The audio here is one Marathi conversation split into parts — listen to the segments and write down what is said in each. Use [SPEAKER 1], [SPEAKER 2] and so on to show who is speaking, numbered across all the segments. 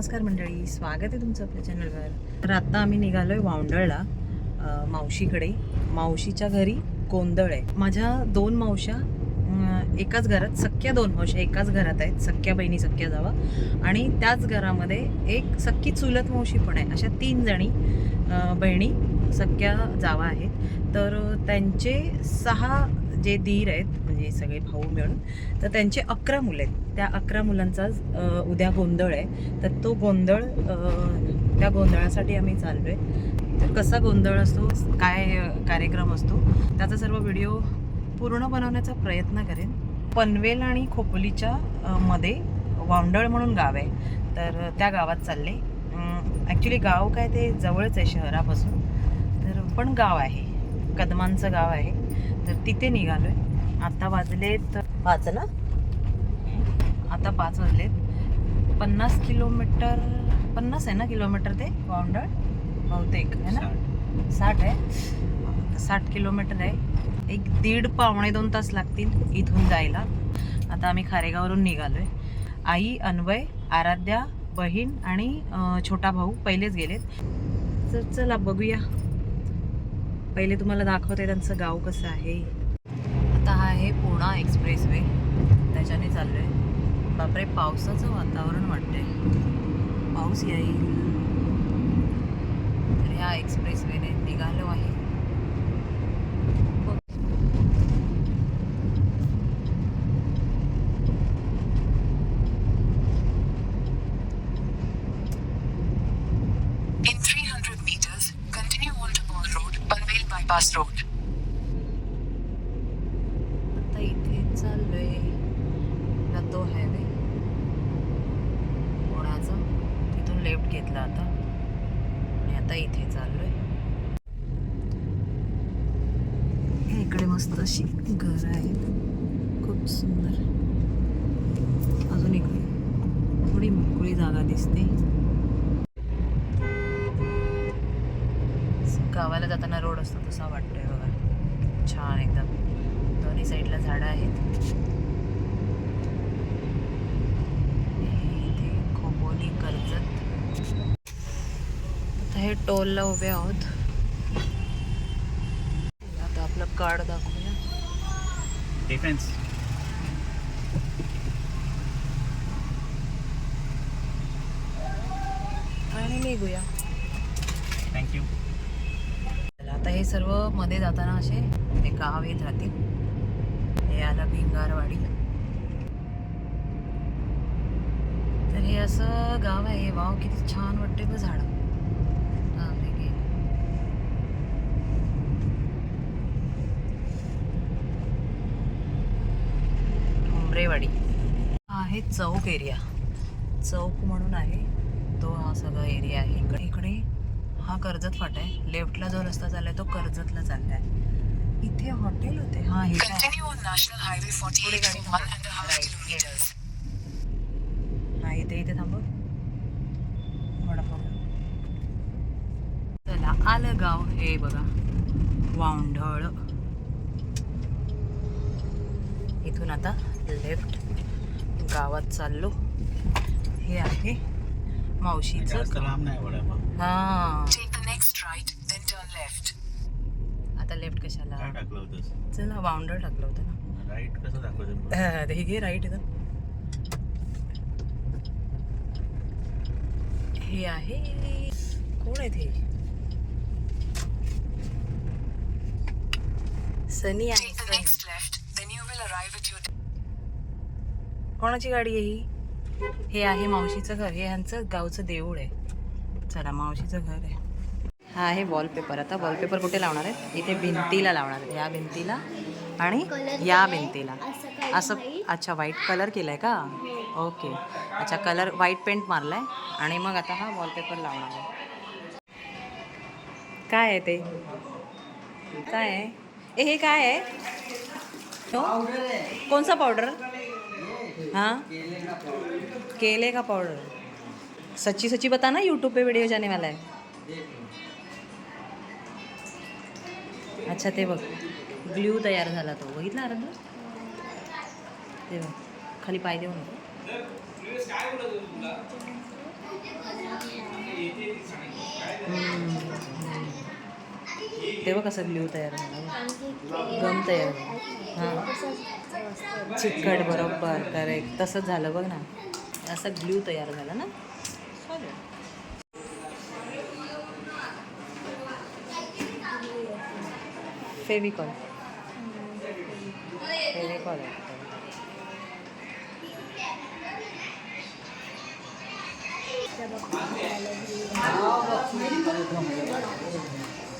[SPEAKER 1] नमस्कार मंडळी स्वागत आहे तुमचं आपल्या चॅनलवर. तर आत्ता आम्ही निघालोय वावंडळला मावशीकडे. मावशीच्या घरी गोंधळ आहे. माझ्या दोन मावश्या एकाच घरात सख्या दोन मावश्या एकाच घरात आहेत. सख्या बहिणी सख्या जावा. आणि त्याच घरामध्ये एक सख्खी चुलत मावशी पण आहे. अशा तीन जणी बहिणी सख्या जावा आहेत. तर त्यांचे सहा जे धीर आहेत म्हणजे सगळे भाऊ मिळून तर त्यांचे अकरा मुलं आहेत. त्या अकरा मुलांचा उद्या गोंधळ आहे. तर तो गोंधळ त्या गोंधळासाठी आम्ही चाललो आहे तर कसा गोंधळ असतो काय कार्यक्रम असतो त्याचा सर्व व्हिडिओ पूर्ण बनवण्याचा प्रयत्न करेन. पनवेल आणि खोपोलीच्या मध्ये वावंडळ म्हणून गाव आहे. तर त्या गावात चालले. ॲक्च्युली गाव काय ते जवळच आहे शहरापासून. तर पण गाव आहे. कदमांचं गाव आहे. तर तिथे निघालो आहे आता वाजलेत पाच ना आता पाच वाजलेत. पन्नास किलोमीटर पन्नास आहे ना किलोमीटर ते? वावंडळ बहुतेक आहे ना? साठ आहे. साठ किलोमीटर आहे. एक दीड पावणे दोन तास लागतील इथून जायला. आता आम्ही खारेगाववरून निघालोय. आई अन्वय आराध्या बहीण आणि छोटा भाऊ पहिलेच गेलेत. तर चला बघूया. पहिले तुम्हाला दाखवते त्यांचं गाव कसं आहे. आता हा आहे पुणा एक्सप्रेस वे त्याच्याने चाललोय. बापरे पावसाचं वातावरण वाटतंय. पाऊस येईल. तर ह्या एक्सप्रेस वेने निघालो आहे. बघ.
[SPEAKER 2] In 300 meters, continue on to Ball Road, Panvel Bypass Road.
[SPEAKER 1] आता इथे चाललोय ना तो हायवे पुण्याचा तिथून लेफ्ट घेतला आता आणि आता इथे चाललोय इकडे मस्त अशी घर आहे खूप सुंदर अजून इकडे थोडी मोकळी जागा दिसते. गावाला जाताना रोड असतो तसा वाटतोय बघा. छान एकदम. दोन्ही साईडला झाडं आहेत. इथे खोपोली कर्जत. आता हे टोलला उभे आहोत. आता आपलं कार्ड दाखवूया.
[SPEAKER 3] डिफेन्स
[SPEAKER 1] आणि निघूया.
[SPEAKER 3] थँक्यू
[SPEAKER 1] चला, आता हे सर्वमध्ये जाताना असे ते गाव येत राहतील. हे आलं भिंगारवाडी. तर हे असं गाव आहे. वाव किती छान वाटते ग झाड. उमरेवाडी. हा आहे चौक एरिया चौक म्हणून आहे. तो हा सगळा एरिया आहे. इकडे इकडे हा कर्जत फाटा आहे. लेफ्टला जो रस्ता चाललाय तो कर्जतला चाललाय. इथे हॉटेल होते. हा हे काय?
[SPEAKER 2] Continue on National Highway 48
[SPEAKER 1] गाडी
[SPEAKER 2] for one and a half
[SPEAKER 1] Right,
[SPEAKER 2] kilometers.
[SPEAKER 1] हा इथे इथे थांब वडापाव. चला आलं गाव हे बघा. वावंढळ इथून आता लेफ्ट गावात चाललो. हे आहे मावशीचं.
[SPEAKER 3] लांब नाही वडापाव
[SPEAKER 1] हा.
[SPEAKER 2] Left.
[SPEAKER 1] आता लेफ्ट कशाला?
[SPEAKER 3] काय टाकलं होतंस?
[SPEAKER 1] चला वावंढळ टाकलं होतं ना.
[SPEAKER 3] राईट कसं दाखवतं
[SPEAKER 1] हा, ते हे घे राईट हे आहे. कोण आहेत हे? सनी आहे सनी. कोणाची गाडी आहे ही? हे आहे मावशीचं घर. हे ह्यांचं गावचं देऊळ आहे. चला मावशीचं घर आहे. हा आहे वॉलपेपर आता वॉलपेपर कुठे लावणार आहेत? इथे भिंतीला लावणार आहेत. या भिंतीला आणि या भिंतीला. असं अच्छा व्हाईट कलर केलाय का? ओके अच्छा कलर व्हाईट पेंट मारलाय. आणि मग आता हा वॉलपेपर लावणार आहे. काय आहे ते? काय आहे? हे काय आहे? हो? पावडर हाँ? केले का पाउडर सच्ची सच्ची बताना यूट्यूब पे वीडियो जाने वाला है। अच्छा ते बघ. ग्ल्यू तयार झाला तो. बघितला अर्ध ते बघ. खाली पाय देऊ नको तेव्हा कसं ग्ल्यू तयार झाला? गम तयार हां. चिकट बरोबर करेक्ट तसंच झालं बघ ना. असं ग्ल्यू तयार झालं ना? फेविकॉल. फेविकॉल आहे.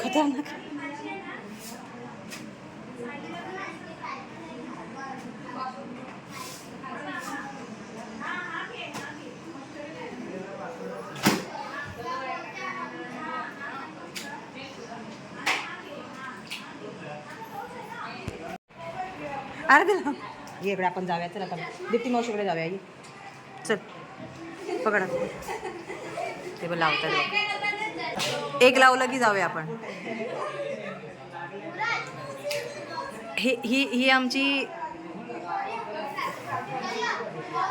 [SPEAKER 1] खतरनाक अरे दिला ये इकडे आपण जाऊया. चल आता दीप्ती मावशीकडे जाऊया ये. चल पकडा. ते पण लावतात एक लावलं की जाऊया आपण. ही ही ही आमची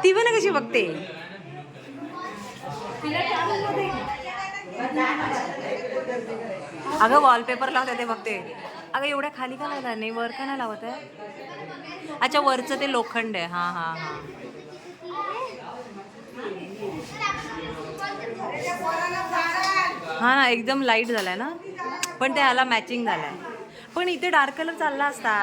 [SPEAKER 1] ती पण कशी बघते? अगं वॉलपेपर लावते ते बघते. अगं एवढ्या खाली का लावता नाही वर का नाही लावत आहे? अच्छा वरचं ते लोखंड आहे. हां हां हां. हा ना एकदम लाइट झालाय ना? पण ते ह्याला मॅचिंग झालाय. पण इथे डार्क कलर चालला असता.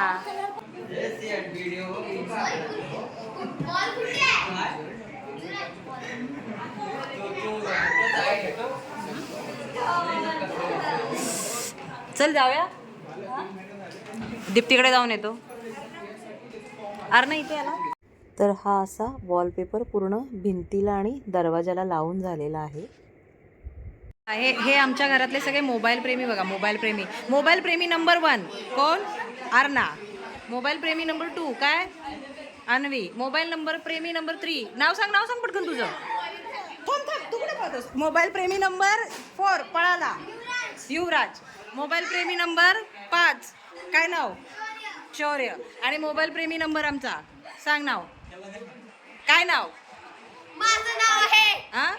[SPEAKER 1] चल जाऊया. दीप्तीकडे जाऊन येतो. अरे नाही इथे आला तर हा असा वॉलपेपर पूर्ण भिंतीला आणि दरवाजाला लावून झालेला आहे. हे हे आमच्या घरातले सगळे मोबाईल प्रेमी बघा मोबाईल प्रेमी. मोबाईल प्रेमी नंबर वन कोण? अर्ना मोबाईल प्रेमी नंबर टू काय? अन्वी. मोबाईल नंबर प्रेमी नंबर थ्री नाव सांग नाव सांग पटकन तुझं. थांब थांब. तू कुठे मोबाईल प्रेमी नंबर फोर पळाला. युवराज. मोबाईल प्रेमी नंबर पाच. काय नाव? शौर्य आणि मोबाईल प्रेमी नंबर आमचा. सांग नाव. काय नाव?
[SPEAKER 4] माझं नाव आहे.
[SPEAKER 1] हा?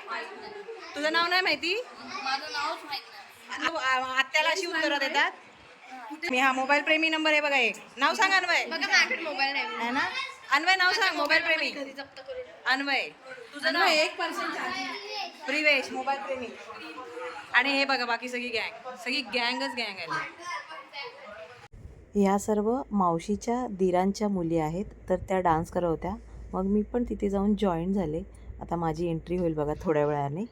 [SPEAKER 1] तुझं नाव नाही माहिती?
[SPEAKER 4] माझं नावच
[SPEAKER 1] आत्याला अशी उत्तरं देतात. मी हा मोबाईल प्रेमी नंबर आहे बघा एक. नाव सांग अन्वय.
[SPEAKER 4] बघा माझ्याकडे मोबाईल नाही.
[SPEAKER 1] आहे ना? अन्वय नाव सांग मोबाईल प्रेमी. अन्वय. तुझं नाव? एक प्रिवेश मोबाईल प्रेमी. आणि हे बघा बाकी सगळी गँग सगळी गँगच गँग आहे. ह्या सर्व मावशीच्या दिरांच्या मुली आहेत तर त्या डान्स करत होत्या. मग मी पण तिथे जाऊन जॉईन झाले. आता माझी एंट्री होईल बघा थोड्या वेळाने.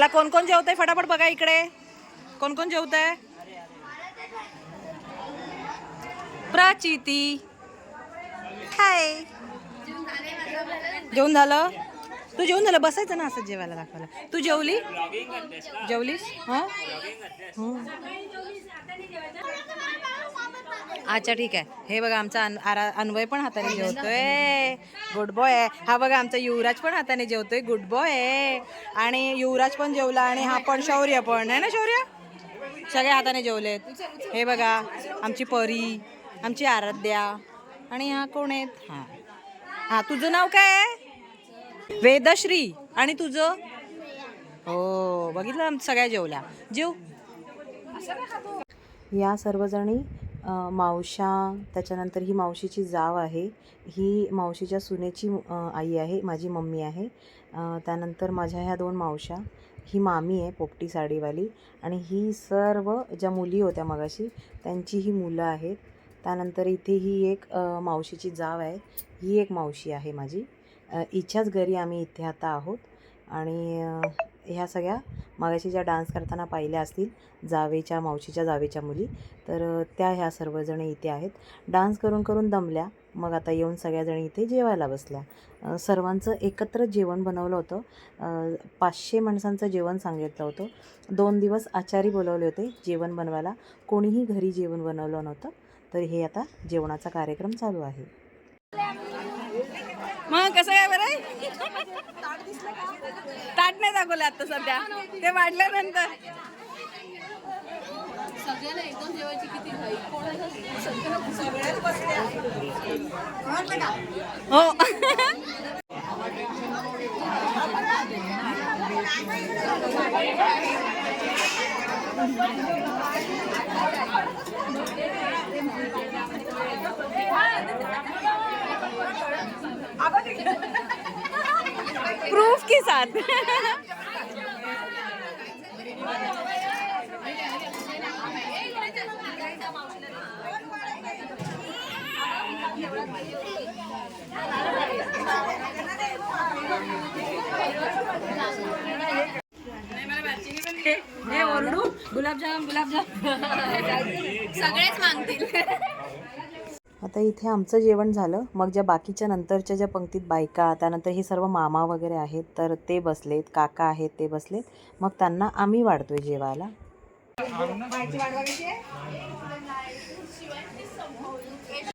[SPEAKER 1] चला कोण कोण जेवतंय? फटाफट बघा इकडे. कोण कोण जेवतंय? प्राचिती हाय. जेवण झालं? तू जेवून झालं? बसायचं ना असं जेवायला दाखवायला. तू जेवली? जेवलीस? हां? अच्छा ठीक आहे. हे बघा आमचा अन- आरा- अन्वय पण हाताने जेवतोय. गुड बॉय आहे. हा बघा आमचा युवराज पण हाताने जेवतोय. गुड बॉय आहे. आणि युवराज पण जेवला आणि हा पण शौर्य पण. आहे ना शौर्य? सगळे हाताने जेवलेत. हे बघा आमची परी आमची आराध्या. आणि हा कोण आहेत? हां. हां तुझं नाव काय आहे? वेदश्री. आणि तुझं? हो बघितलं सगळ्या जेवल्या. जेव. या सर्वजणी मावशा त्याच्यानंतर ही मावशीची जाव आहे. ही मावशीच्या सुनेची आई आहे माझी मम्मी आहे. त्यानंतर माझ्या ह्या दोन मावशा. ही मामी आहे पोपटी साडीवाली. आणि ही सर्व ज्या मुली होत्या मगाशी त्यांची ही मुलं आहेत. त्यानंतर इथे ही एक मावशीची जाव आहे. ही एक मावशी आहे माझी. हिच्याच घरी आम्ही इथे आता आहोत. आणि ह्या सगळ्या मागाशी ज्या डान्स करताना पाहिल्या असतील जावेच्या मावशीच्या जावेच्या मुली तर त्या ह्या सर्वजणी इथे आहेत. डान्स करून करून दमल्या. मग आता येऊन सगळ्याजणी इथे जेवायला बसल्या. सर्वांचं एकत्र जेवण बनवलं होतं. पाचशे माणसांचं जेवण सांगितलं होतं. दोन दिवस आचारी बोलवले होते जेवण बनवायला. कोणीही घरी जेवण बनवलं नव्हतं. तर हे आता जेवणाचा कार्यक्रम चालू आहे. मग कसं काय बरं? ताट नाही दाखवलं आता सध्या. ते वाढल्यानंतर.
[SPEAKER 4] सगळ्यांना एकदम जेवायची किती
[SPEAKER 1] हो. प्रूफ के साथ। हे ओरडू? गुलाबजाम गुलाबजाम.
[SPEAKER 4] सगळेच मागतील.
[SPEAKER 1] आता इथे आमचं जेवण झालं. मग ज्या बाकीच्या नंतरच्या ज्या पंक्तीत बायका त्यानंतर हे सर्व मामा वगैरे आहेत तर ते बसलेत काका आहेत ते बसलेत. मग त्यांना आम्ही वाढतोय जेवायला.